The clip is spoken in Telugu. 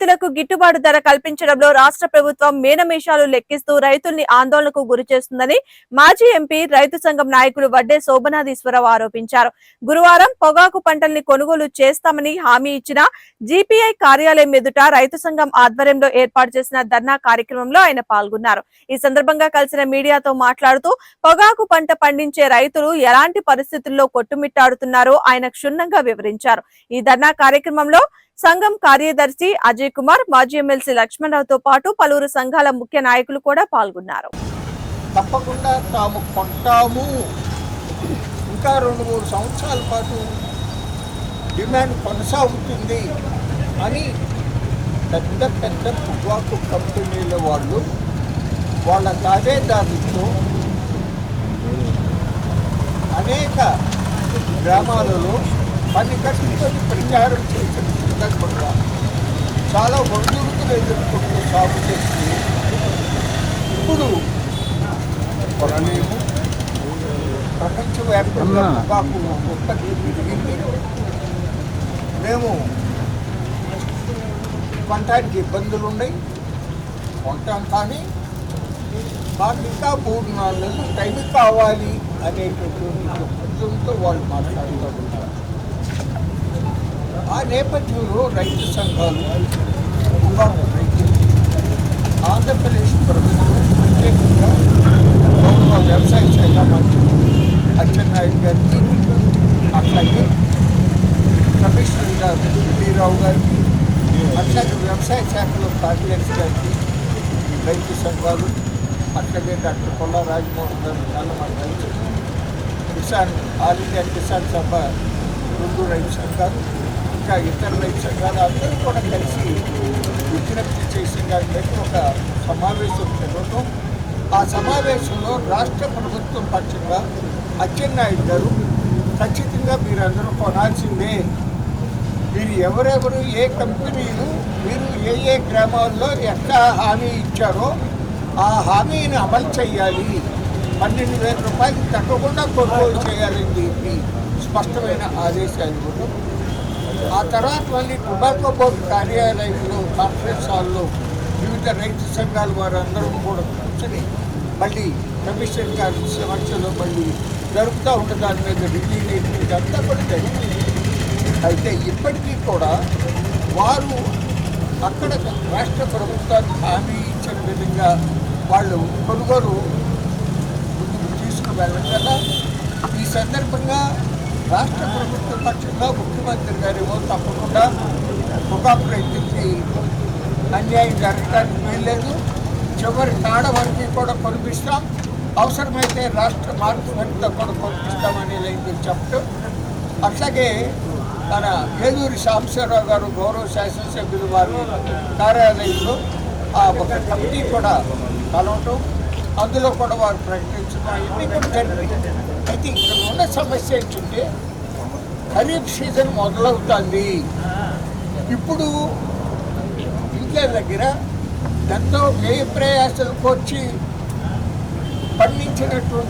రైతులకు గిట్టుబాటు ధర కల్పించడంలో రాష్ట్ర ప్రభుత్వం మేనమేషాలు లెక్కిస్తూ రైతుల్ని ఆందోళనకు గురి చేస్తుందని మాజీ ఎంపీ రైతు సంఘం నాయకులు వడ్డే శోభనాధీశ్వరరావు ఆరోపించారు. గురువారం పొగాకు పంటల్ని కొనుగోలు చేస్తామని హామీ ఇచ్చిన జీపీఐ కార్యాలయం ఎదుట రైతు సంఘం ఆధ్వర్యంలో ఏర్పాటు చేసిన ధర్నా కార్యక్రమంలో ఆయన పాల్గొన్నారు. ఈ సందర్భంగా కలిసిన మీడియాతో మాట్లాడుతూ పొగాకు పంట పండించే రైతులు ఎలాంటి పరిస్థితుల్లో కొట్టుమిట్టాడుతున్నారో ఆయన క్షుణ్ణంగా వివరించారు. ఈ ధర్నా కార్యక్రమంలో సంఘం కార్యదర్శి అజయ్ కుమార్ మాజీ ఎమ్మెల్సీ లక్ష్మణరావుతో పాటు పలువురు సంఘాల ముఖ్య నాయకులు కూడా పాల్గొన్నారు. తప్పకుండా తాము కొంటాము. ఇంకా రెండు మూడు సంవత్సరాల పాటు డిమాండ్ కొనసాగుతుంది అని పెద్ద పెద్ద పొగాకు కంపెనీల వాళ్ళు వాళ్ళ దానితో అనేక గ్రామాలలో పని కట్టుకొని ప్రచారం చేశారు సందర్భంగా చాలా ఒడిదుడుకులు ఎదుర్కొంటూ సాగు చేసి ఇప్పుడు కొనలేము ప్రపంచవ్యాప్తంగా పొగాకు ఉత్పత్తి పెరిగింది. మేము కొనటానికి ఇబ్బందులు ఉన్నాయి కొంటాం కానీ మాకు ఇంకా మూడు నాలుగు నెలలు టైం కావాలి అనేటటువంటి వాళ్ళు మాట్లాడుతూ ఉంటారు ఆ నేపథ్యంలో రైతు సంఘాలు పొగాకు ఆంధ్రప్రదేశ్ ప్రభుత్వం ప్రత్యేకంగా గౌరవ వ్యవసాయ శాఖ మంత్రి అచ్చెన్నాయుడు గారికి అట్లాగే కమిషనర్ గారు శ్రీరావు గారికి అట్లాగే వ్యవసాయ శాఖలో కార్యదర్శి గారికి రైతు సంఘాలు అట్లాగే డాక్టర్ కొల్లా రాజమోహన్ గారు చాలా మంది కిసాన్ ఆల్ ఇండియా కిసాన్ సభ రెండు రైతు సంఘాలు ఇంకా ఇతర రైతు సంఘాలు అందరూ కూడా కలిసి విజ్ఞప్తి చేసిన దాన్ని ఒక సమావేశం జరుగుతాం ఆ సమావేశంలో రాష్ట్ర ప్రభుత్వం పక్షంగా అచ్చెన్నాయుడు గారు ఖచ్చితంగా మీరందరూ కొనాల్సిందే. మీరు ఎవరెవరు ఏ కంపెనీలు మీరు ఏ ఏ గ్రామాల్లో ఎట్లా హామీ ఇచ్చారో ఆ హామీని అమలు చేయాలి. పన్నెండు వేల రూపాయలు తగ్గకుండా కొనుగోలు చేయాలని చెప్పి స్పష్టమైన ఆదేశాలు ఇవ్వడం ఆ తర్వాత మళ్ళీ టొబాకో బోర్డు కార్యాలయంలో కాన్ఫరెన్స్ హాల్లో వివిధ రైతు సంఘాల వారందరూ కూడా కూర్చొని మళ్ళీ కమిషనర్ గారి సమక్షంలో మళ్ళీ జరుపుతూ ఉన్న దాని మీద రివ్యూ ఇదంతా కూడా జరిగింది. అయితే ఇప్పటికీ కూడా వారు అక్కడ రాష్ట్ర ప్రభుత్వానికి హామీ ఇచ్చిన విధంగా వాళ్ళు కొనుగోలు ముందుకు తీసుకువెళ్ళడం కదా ఈ సందర్భంగా రాష్ట్ర ప్రభుత్వ పక్షంగా ముఖ్యమంత్రి గారేమో తప్పకుండా ఒక ప్రయత్నించి అన్యాయం జరగడానికి వీల్లేదు. చివరి కాడ వరకు కూడా కొనిపిస్తాం. అవసరమైతే రాష్ట్ర మార్పుతో కూడా కొనిపిస్తామని లైన్ చెప్పడం అట్లాగే మన ఏలూరి సాంబశివరావు గారు గౌరవ శాసనసభ్యులు వారు కార్యాలయంలో ఆ ఒక కమిటీ కూడా కలవటం. అందులో కూడా వారు ప్రకటించడం ఇవన్నీ కూడా జరిగింది అయితే ఇక్కడ ఉన్న సమస్య ఏంటంటే ఖరీఫ్ సీజన్ మొదలవుతుంది. ఇప్పుడు ఇంట్ల దగ్గర ఎంతో వ్యయ ప్రయాసాలకు వచ్చి పండించినటువంటి